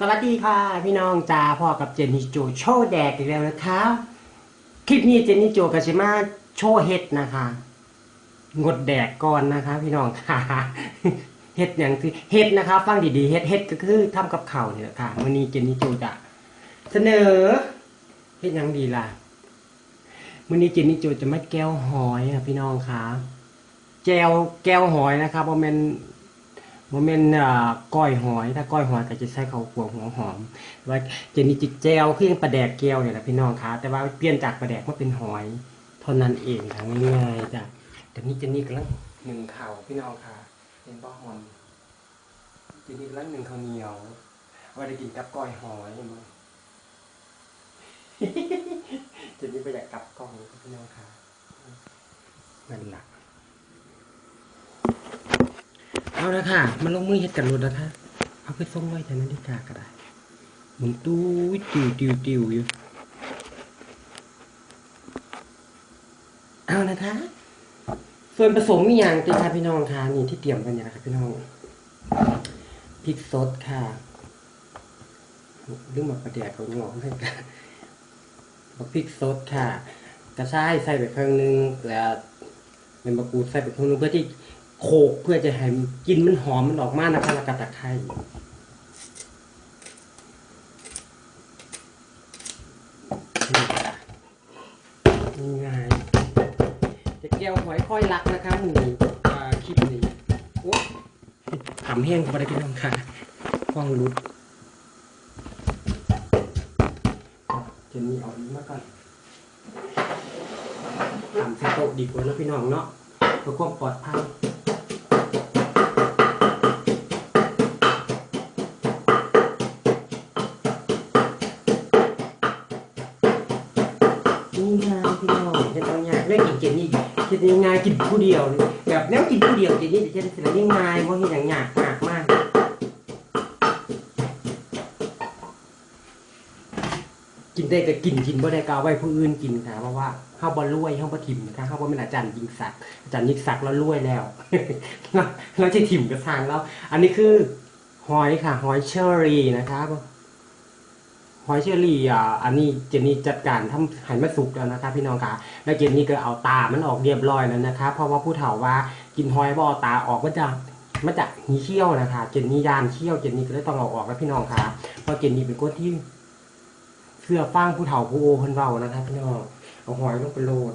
สวัสดีค่ะ พี่น้องจ้าพ่อกับเจนนี่โจโชว์แดกอีกแล้วนะคะ คลิปนี้เจนนี่โจกับชิมาโชว์เฮ็ดนะคะ งดแดกก่อนนะคะ พี่น้องค่ะเฮ็ดอย่างที่เฮ็ดนะคะ ฟังดีๆเฮ็ดเฮ็ดก็คือทำกับเข้าวนี่แหละค่ะวันนี้เจนนี่โจจะเสนอเฮ็ดยังดีล่ะวันนี้เจนนี่โจจะมาแก้วหอยค่ะพี่น้องค่ะแก้วแก้วหอยนะครับเพราะมัน โมเมนต์อ่าก้อยหอย ถ้าก้อยหอยก็จะใช้ข้าวขัวหัวหอม ว่าเจนี่จิตแจวเครื่องปลาแดกแก้วเนี่ยแหละพี่น้องคะแต่ว่าเปลี่ยนจากปลาแดกมาเป็นหอยเท่านั้นเองค่ะง่ายๆจ้ะเดี๋ยวนี้เจนี่กำลังหนึ่งข่าวพี่น้องค่ะเป็นป้าหอมเจนี่กำลังหนึ่งข้าวเหนียวว่าได้กินกับก้อยหอยมั้งเจนี่ไปอยากกลับกล้องพี่น้องค่ะนั่นแหละ เอาละค่ะมาลงมือเฮ็ดกันรถนะคะ เอาไปส่งไว้แทนนาฬิกาก็ได้หมุนตู้ติวติวติวอยู่ เอานะคะ ส่วนผสมมีอย่างติค่ะพี่น้องค่ะนี่ที่เตรียมกันเนี่ยนะครับพี่น้องพริกสดค่ะลืมมาประเดี๋ยวเขางอกให้กันบักพริกสดค่ะ กระชายใส่ไปครึ่งหนึงแล้วเป็นมะกรูดใส่ไปครึ่งหนึงเพื่อที่ โขกเพื่อจะให้กลินมันหอมมันออกมานะคะแล้วก็ตะไคร้นี่ค่ะนี่ไงจะแก้วหอยค่อยรักนะคะหมูอ่คลิปนี้โอ้ขำแห้งก็ไม่ได้พี่น้องค่ะกล้องรุดเจนนี่เอาอันนี้มาก่อนทำใส่โต๊ะดีกว่าแล้วพี่น้องเนาะเพื่อความปลอดภัย จนนี่ง่ายกินผู้เดียวนี่แบบแนวกินผู้เดียวจนนี่จะเจนสิละนี่ง่ายเพราเห็นอย่างยากมากมากกินได้ก็กินกินบ่ได้ก็เอาไว้ผู้อื่นกินค่ะเพราะว่าเฮาวบ่รวยเฮาวบ่ถิ่มนะคะเฮาบ่เป็นอาจารย์ยิงศักดิ์อาจารย์ยิงศักดิ์แล้วรวยแล้วเราเราจะถิ่มกระทางแล้ว อันนี้คือหอยค่ะหอยเชอรี่นะครั บหอยเชอรี่อะอันนี้เจนนี่จัดการทำให้มันสุกแล้วนะครับพี่น้องค่ะแล้วเจนนี่ก็เอาตามันออกเรียบร้อยแล้วนะครับเพราะว่าผู้เฒ่าว่ากินหอยบ่อตาออกมันจะมันจะหีเขี้ยวนะคะเจนนี่ยานเขี้ยวเจนนี่ก็เลยต้องเอาออกแล้วพี่น้องค่ะเพราะเจนนี่เป็นคนที่เสื้อฟางผู้เฒ่าผู้โอเพิ่นเว้านะครับพี่น้องเอาหอยลงไปโรด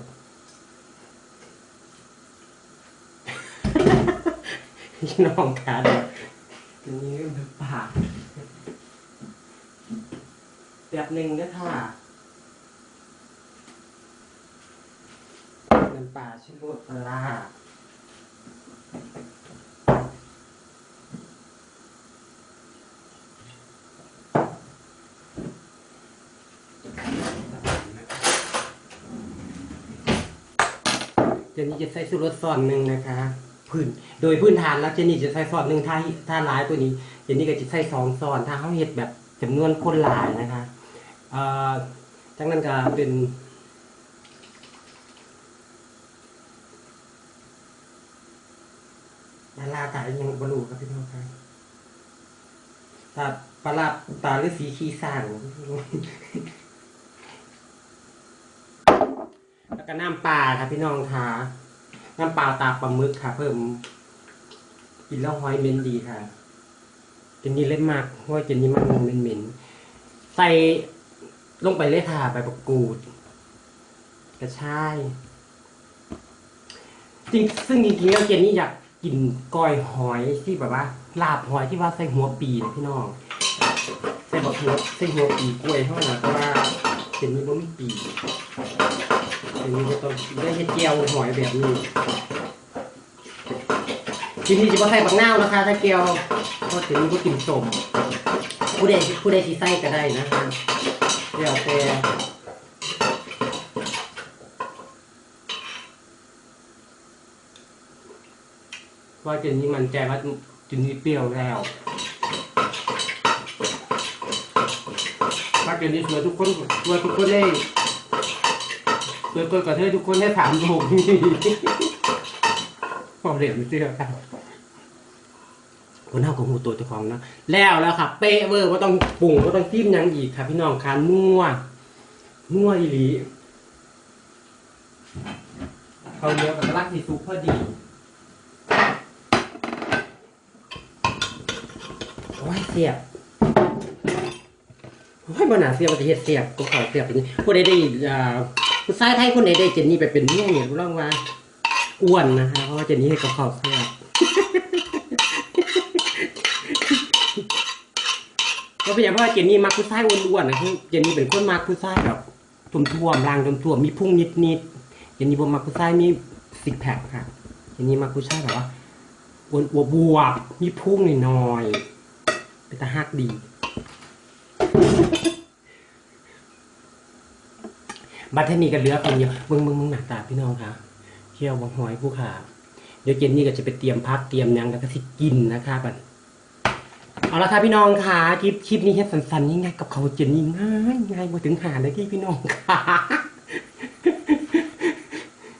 พี่น้องค่ะเจนนี่เริ่มเป็นปาก แบบหนึ่งนะค่ะน้ำปลาชิโรดปลาร้าเจนี่จะใส่สุรสซอนหนึ่งนะคะพื้นโดยพื้นฐานแล้วเจนนี่จะใส่ซอนหนึ่งถ้าถ้าหลายตัวนี้เจนนี่ก็จะใส่สองซอนถ้าเขาเห็ดแบบจำนวนคนหลายนะคะ เอ่อจากนั้นก็เป็นปลาลาตายังบรูครับพี่น้องครับถ้าปลาตาหรือสีขี้สร้างแล้วก็น้ำปลาครับพี่น้องค่ะน้ำปลาตาปลาหมึกค่ะ เพิ่มกินแล้วหอยเหม็นดีค่ะเจนนี่เล่นมากเพราะเจนนี่มันเหม็นเหม็นๆใส่ ลงไปเลยค่ะใบประกูดกระชายจริงซึ่งจริงๆแล้วเจนนี่อยากกินก้อยหอยที่แบบว่าลาบหอยที่ว่าใส่หัวปีนะพี่น้องใส่แบบหัวใส่หัวปีกล้วยเท่านั้นเพราะว่าเจนนี่บ่มีปีเจนนี่ก็ต้องได้เฮ็ดแก้วหอยแบบนี้ทีนี้จะบ่ใส่บักนาวนะคะถ้าแก้วเพราะเจนนี่ก็กินสมผู้ใดผู้ใดที่ใส่ก็ได้นะคะ เดี๋ยวแต่ว่าเจนนี่มันใจว่าเจนนี่เปรี้ยวแล้วว่าเจนนี่สวยทุกคนสวยทุกคนได้สวยเกินกว่าเธอทุกคนได้ถามถูกความเหลี่ยมเสื้อครับ คนเฮาก็ฮู้ตัวเจ้าของนะแล้วแล้วครับ เป๊ะเวอร์บ่ต้องปรุงบ่ต้องจิ้มหยังอีกครับ พี่น้องค่ะนัวนัวอีหลีเขาวเหนียวกับลักสิสุกพอดีโอ้ยเสียบโอ้ยบ่น่าเสียบว่าจะเฮ็ดเสียบก็ขอเสียบเป็นผู้ใดได้อ่าผู้ชายไทยคนใดได้เจนนี่ไปเป็นเมียเนี่ยรู้ล่องว่าอ้วนนะคะเพราะว่าเจนนี่ให้กับข้าวเสียบ เป็นอย่างเพราะว่าเจนนี่มักผู้ชายอ้วนๆนะคือเจนนี่เป็นคนมักผู้ชายแบบท่วมร่างท่วมมีพุ่งนิดๆเจนนี่บ่มักผู้ชายมีซิกแพคค่ะเจนนี่มักผู้ชายแบบว่าอ้วนบวบมีพุ่งหน่อยๆเป็นตาฮักดี บัตเทนี่ก็เหลือคนเดียวมึงมึงมึงหนักตาพี่น้องคะเที่ยวบังหอยผู้ขาเดี๋ยวเจนนี่ก็จะไปเตรียมพักเตรียมยังแล้วก็สิกินนะคะบัด เอาละค่ะพี่น้องค่ะคลิปคลิปนี้แค่สั้นๆง่ายๆกับเขาเจนนี่ง่ายง่ายมาถึงหาเลยที่พี่น้องค่ะ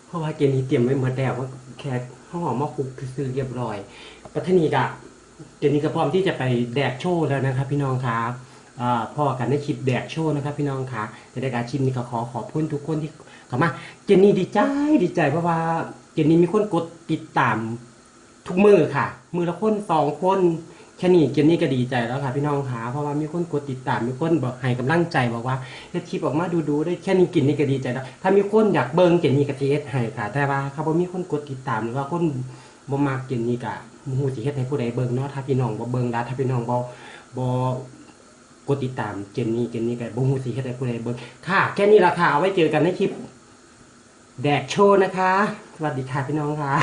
เพราะว่าเจนนี่เตรียมไว้หมดแล้วว่าแค่ห่อหมาคลุกซื้อเรียบร้อยบัตเทนีก็เจนนี่ก็พร้อมที่จะไปแดกโชว์แล้วนะครับ พี่น้องครับอ่าพ่อกันในคลิปแดกโชว์นะครับ พี่น้องคะจะได้การชิมนี่ก็ขอขอบคุณทุกคนที่เข้ามา เจนนี่ดีใจดีใจเพราะว่าเจนนี่มีคนกดติดตามทุกมือค่ะ มือละคนสองคน แค่นี้เจนนี่ก็ดีใจแล้วค่ะพี่น้องคะเพราะว่ามีคนกดติดตามมีคนบอกให้กำลังใจบอกว่าเฮ็ดคลิปออกมาดูดูๆได้แค่นี้กินนี่ก็ดีใจแล้วถ้ามีคนอยากเบิ่งเจนนี่ก็สิเฮ็ดให้ค่ะ แต่ว่าถ้าบ่มีคนกดติดตามหรือว่าคนบ่มักเจนนี่กะฮู้สิเฮ็ดให้ผู้ใดเบิ่งเนาะถ้าพี่น้องบ่เบิ่งแล้วถ้าพี่น้องบ่บ่กดติดตามเจนนี่เจนนี่ก็บ่ฮู้สิเฮ็ดให้ผู้ใดเบิ่งค่ะแค่นี้ล่ะค่ะเอาไว้เจอกันในคลิปแดกโชว์นะคะ สวัสดีค่ะพี่น้องค่ะ